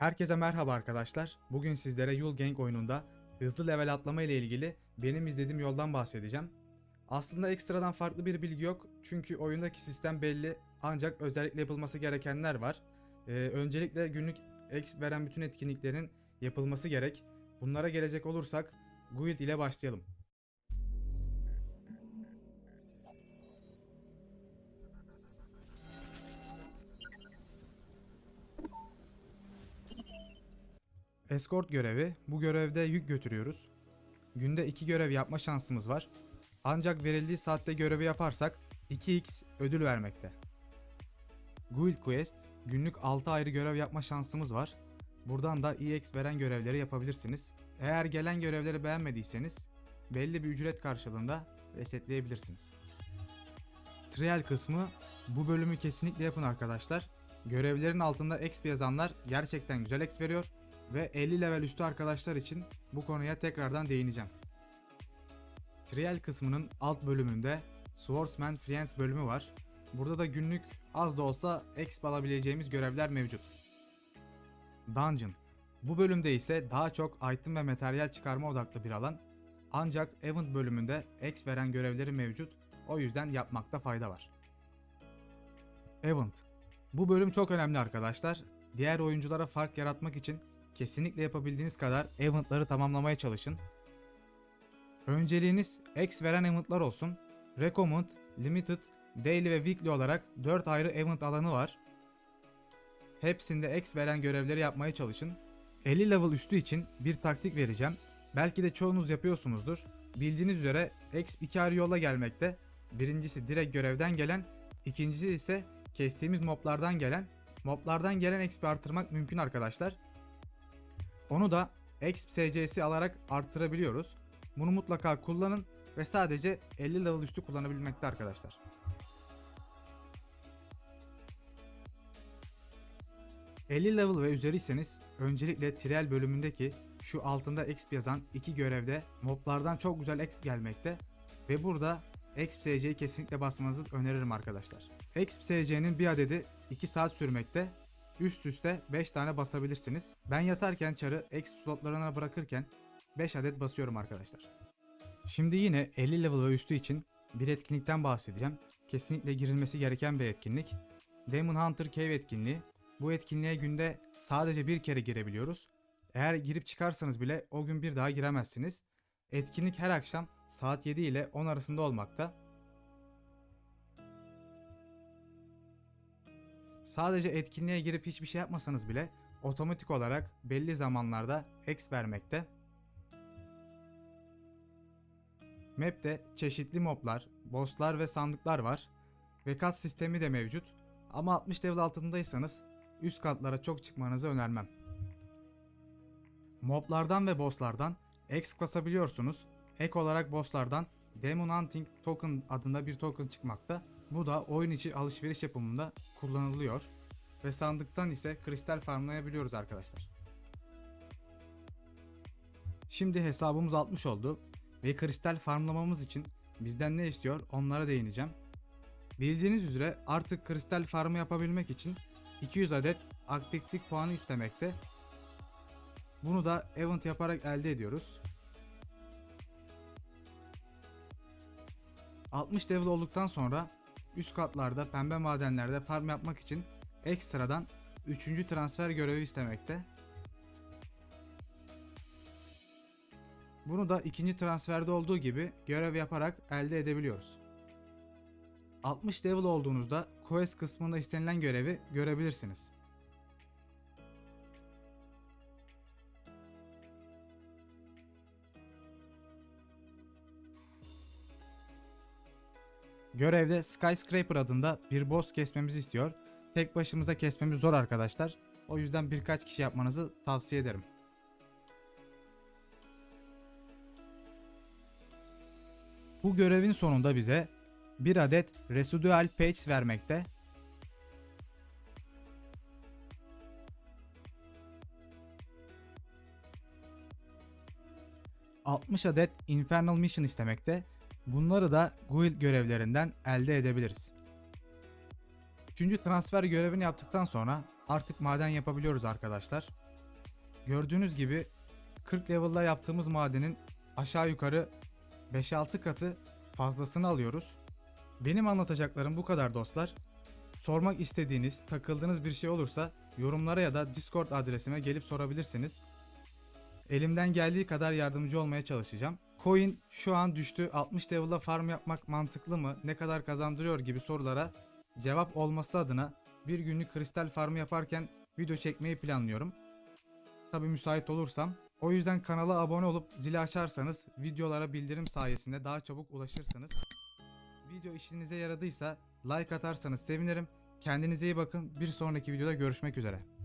Herkese merhaba arkadaşlar. Bugün sizlere Yul Gang oyununda hızlı level atlama ile ilgili benim izlediğim yoldan bahsedeceğim. Aslında ekstradan farklı bir bilgi yok çünkü oyundaki sistem belli ancak özellikle yapılması gerekenler var. Ee, öncelikle günlük exp veren bütün etkinliklerin yapılması gerek. Bunlara gelecek olursak Guild ile başlayalım. Escort görevi. Bu görevde yük götürüyoruz. Günde 2 görev yapma şansımız var. Ancak verildiği saatte görevi yaparsak 2x ödül vermekte. Guild Quest. Günlük 6 ayrı görev yapma şansımız var. Buradan da EX veren görevleri yapabilirsiniz. Eğer gelen görevleri beğenmediyseniz belli bir ücret karşılığında resetleyebilirsiniz. Trial kısmı bu bölümü kesinlikle yapın arkadaşlar. Görevlerin altında exp yazanlar gerçekten güzel exp veriyor ve 50 level üstü arkadaşlar için bu konuya tekrardan değineceğim. Trial kısmının alt bölümünde Swordsman Friends bölümü var. Burada da günlük az da olsa exp alabileceğimiz görevler mevcut. Dungeon. Bu bölümde ise daha çok item ve materyal çıkarma odaklı bir alan. Ancak Event bölümünde exp veren görevleri mevcut. O yüzden yapmakta fayda var. Event. Bu bölüm çok önemli arkadaşlar. Diğer oyunculara fark yaratmak için kesinlikle yapabildiğiniz kadar eventları tamamlamaya çalışın. Önceliğiniz X veren eventlar olsun. Recommend, Limited, Daily ve Weekly olarak 4 ayrı event alanı var. Hepsinde X veren görevleri yapmaya çalışın. 50 level üstü için bir taktik vereceğim. Belki de çoğunuz yapıyorsunuzdur. Bildiğiniz üzere X iki ayrı yola gelmekte. Birincisi direkt görevden gelen, ikincisi ise kestiğimiz moblardan gelen. Moblardan gelen XP artırmak mümkün arkadaşlar. Onu da exp SC'si alarak arttırabiliyoruz. Bunu mutlaka kullanın ve sadece 50 level üstü kullanabilmekte arkadaşlar. ...50 level ve üzeriyseniz öncelikle trial bölümündeki şu altında exp yazan iki görevde moblardan çok güzel exp gelmekte ve burada exp SC'yi kesinlikle basmanızı öneririm arkadaşlar. Exp SC'nin bir adedi 2 saat sürmekte üst üste 5 tane basabilirsiniz. Ben yatarken çarı exp slotlarına bırakırken 5 adet basıyorum arkadaşlar. Şimdi yine 50 level ve üstü için bir etkinlikten bahsedeceğim. Kesinlikle girilmesi gereken bir etkinlik. Demon Hunter Cave etkinliği. Bu etkinliğe günde sadece bir kere girebiliyoruz. Eğer girip çıkarsanız bile o gün bir daha giremezsiniz. Etkinlik her akşam saat 7 ile 10 arasında olmakta. Sadece etkinliğe girip hiçbir şey yapmasanız bile otomatik olarak belli zamanlarda X vermekte. Map'te çeşitli moblar, bosslar ve sandıklar var ve kat sistemi de mevcut. Ama 60 level altındaysanız üst katlara çok çıkmanızı önermem. Moblardan ve bosslardan X kasabiliyorsunuz. Ek olarak bosslardan Demon Hunting Token adında bir token çıkmakta. Bu da oyun içi alışveriş yapımında kullanılıyor. Ve sandıktan ise kristal farmlayabiliyoruz arkadaşlar. Şimdi hesabımız 60 oldu ve kristal farmlamamız için bizden ne istiyor onlara değineceğim. Bildiğiniz üzere artık kristal farmı yapabilmek için 200 adet aktiflik puanı istemekte. Bunu da event yaparak elde ediyoruz. 60 level olduktan sonra üst katlarda pembe madenlerde farm yapmak için ekstradan 3. transfer görevi istemekte. Bunu da ikinci transferde olduğu gibi görev yaparak elde edebiliyoruz. 60 level olduğunuzda quest kısmında istenilen görevi görebilirsiniz. Görevde Skyscraper adında bir boss kesmemizi istiyor. Tek başımıza kesmemiz zor arkadaşlar. O yüzden birkaç kişi yapmanızı tavsiye ederim. Bu görevin sonunda bize bir adet Residual Page vermekte. ...60 adet Infernal Mission istemekte. Bunları da Guild görevlerinden elde edebiliriz. Üçüncü transfer görevini yaptıktan sonra artık maden yapabiliyoruz arkadaşlar. Gördüğünüz gibi 40 level'da yaptığımız madenin aşağı yukarı 5-6 katı fazlasını alıyoruz. Benim anlatacaklarım bu kadar dostlar. Sormak istediğiniz, takıldığınız bir şey olursa yorumlara ya da Discord adresime gelip sorabilirsiniz. Elimden geldiği kadar yardımcı olmaya çalışacağım. Coin şu an düştü. 60 level'da farm yapmak mantıklı mı? Ne kadar kazandırıyor gibi sorulara cevap olması adına bir günlük kristal farmı yaparken video çekmeyi planlıyorum. Tabi müsait olursam. O yüzden kanala abone olup zili açarsanız videolara bildirim sayesinde daha çabuk ulaşırsınız. Video işinize yaradıysa like atarsanız sevinirim. Kendinize iyi bakın. Bir sonraki videoda görüşmek üzere.